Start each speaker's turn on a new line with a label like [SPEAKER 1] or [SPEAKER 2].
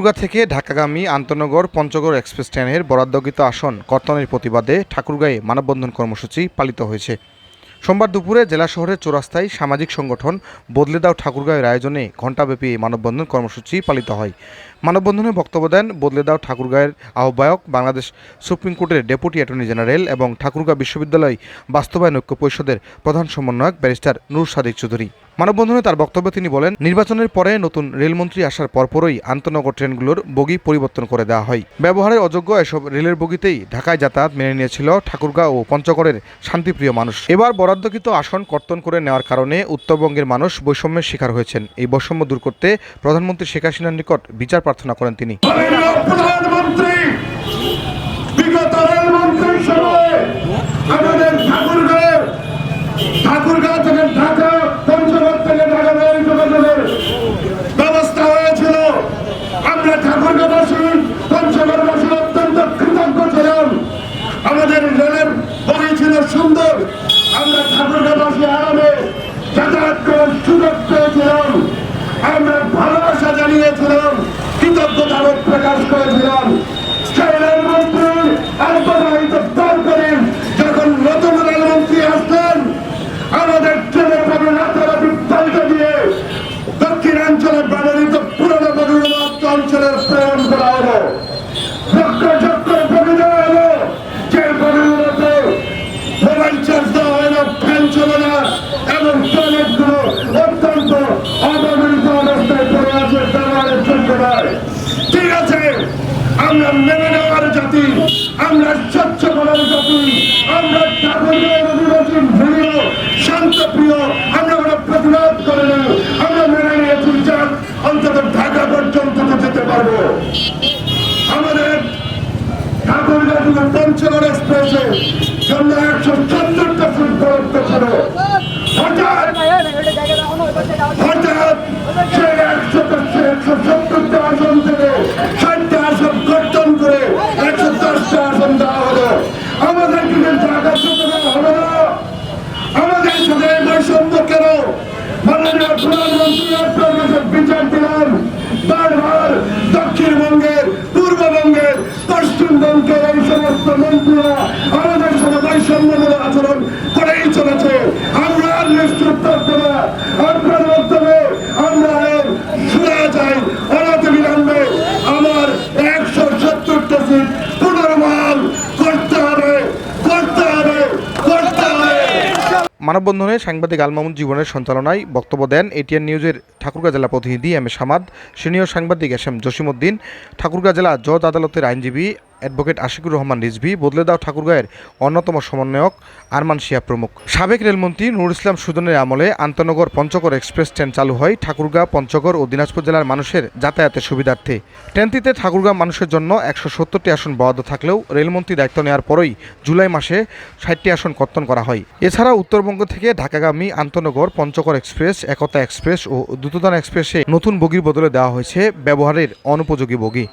[SPEAKER 1] ঠাকুরগাঁ থেকে ঢাকাগামী আন্তনগর পঞ্চগড় এক্সপ্রেস ট্রেনের বরাদ্দকৃত আসন কর্তনের প্রতিবাদে ঠাকুরগাঁয়ে মানববন্ধন কর্মসূচি পালিত হয়েছে। সোমবার দুপুরে জেলা শহরের চৌরাস্তায় সামাজিক সংগঠন বদলে দাও ঠাকুরগাঁয়ের আয়োজনে ঘণ্টাব্যাপী মানববন্ধন কর্মসূচি পালিত হয়। মানববন্ধনে বক্তব্য দেন বদলে দাও ঠাকুরগাঁয়ের আহ্বায়ক বাংলাদেশ সুপ্রিম কোর্টের ডেপুটি অ্যাটর্নি জেনারেল এবং ঠাকুরগাঁ বিশ্ববিদ্যালয় বাস্তবায়ন ঐক্য পরিষদের প্রধান সমন্বয়ক ব্যারিস্টার নূর সাদিক চৌধুরী। মানববন্ধনে তার বক্তব্যে তিনি বলেন, নির্বাচনের পরে নতুন রেলমন্ত্রী আসার পরপরই আন্তনগর ট্রেনগুলোর বগি পরিবর্তন করে দেওয়া হয়। ব্যবহারের অযোগ্য এসব রেলের বগিতেই ঢাকায় যাতায়াত মেনে নিয়েছিল ঠাকুরগাঁও ও পঞ্চগড়ের শান্তিপ্রিয় মানুষ। এবার বরাদ্দকৃত আসন কর্তন করে নেওয়ার কারণে উত্তরবঙ্গের মানুষ বৈষম্যের শিকার হয়েছেন। এই বৈষম্য দূর করতে প্রধানমন্ত্রী শেখ হাসিনার নিকট বিচার প্রার্থনা করেন তিনি
[SPEAKER 2] মাননীয় প্রধানমন্ত্রী বিগত রেলমন্ত্রীর সময় আমাদের ঠাকুরগাঁয়ের ঠাকুরগাঁ থেকে ঢাকা পঞ্চগড় থেকে ঢাকা রেল যোগাযোগের ব্যবস্থা হয়েছিল আমরা ঠাকুরগাঁবাসী পঞ্চগড়বাসী অত্যন্ত কৃতজ্ঞ ছিলাম আমাদের রেলের বগি ছিল সুন্দর আমরা ঠাকুরগাঁবাসী আরামে যাতায়াত করার সুযোগ পেয়েছিলাম। আমরা ভালোবাসা জানিয়েছিলাম, কৃতজ্ঞতা প্রকাশ করেছিলাম। করেন যখন নতুন রেলমন্ত্রী আসলেন, আমাদের ঠিক আছে, আমরা মেনে নেওয়ার জাতি, আমরা স্বচ্ছ বলার জাতি, আমরা আমরা প্রতিবাদ করে আমরা মেনে অন্তত ঢাকা পর্যন্ত যেতে পারব। আমাদের পঞ্চগড় এক্সপ্রেসে জন্য একশো ফুট বরাদ্দ ছিল। হঠাৎ সেই একশো একশো সত্তরটা আসন থেকে ষাটটা আসন কর্তন করে একশো দশটা আসন দেওয়া হলো আমাদের কিন্তু জায়গা চলে দেওয়া হলো না আমাদের সাথে এই বৈষম্য কেন মাননীয় প্রধানমন্ত্রী আপনার কাছে বিচার দিলাম বারবার দক্ষিণবঙ্গের পূর্ববঙ্গের পশ্চিমবঙ্গের এই সমস্ত মন্ত্রীরা আমাদের আচরণ করেই চলেছে। আমরা আপনার মাধ্যমে আমরা এর যাই। অনাথ বিলম্বে আমার একশো সত্তরটা সিট করতে হবে। করতে হবে। করতে হবে।
[SPEAKER 1] মানববন্ধনে সাংবাদিক আলমামুন জীবনের সঞ্চালনায় বক্তব্য দেন এটিএন নিউজের ঠাকুরগাঁ জেলা প্রতিনিধি এম এ সামাদ, সিনিয়র সাংবাদিক এস এম জসিমউদ্দিন, ঠাকুরগাঁ জেলা জজ আদালতের আইনজীবী অ্যাডভোকেট আশিকুর রহমান রিজভি, বদলে দাও ঠাকুরগাঁয়ের অন্যতম সমন্বয়ক আরমান শিয়া প্রমুখ। সাবেক রেলমন্ত্রী নুর ইসলাম সুদনের আমলে আন্তনগর পঞ্চগড় এক্সপ্রেস ট্রেন চালু হয় ঠাকুরগাঁ, পঞ্চগড় ও দিনাজপুর জেলার মানুষের যাতায়াতের সুবিধার্থে। ট্রেনটিতে ঠাকুরগাঁ মানুষের জন্য একশো সত্তরটি আসন বরাদ্দ থাকলেও রেলমন্ত্রী দায়িত্ব নেওয়ার পরই জুলাই মাসে ষাটটি আসন কর্তন করা হয়। এছাড়া উত্তরবঙ্গ থেকে ঢাকাগামী আন্তনগর, পঞ্চগড় এক্সপ্রেস, একতা এক্সপ্রেস ও দ্রুতদান এক্সপ্রেসে নতুন বগির বদলে দেওয়া হয়েছে ব্যবহারের অনুপযোগী বগি।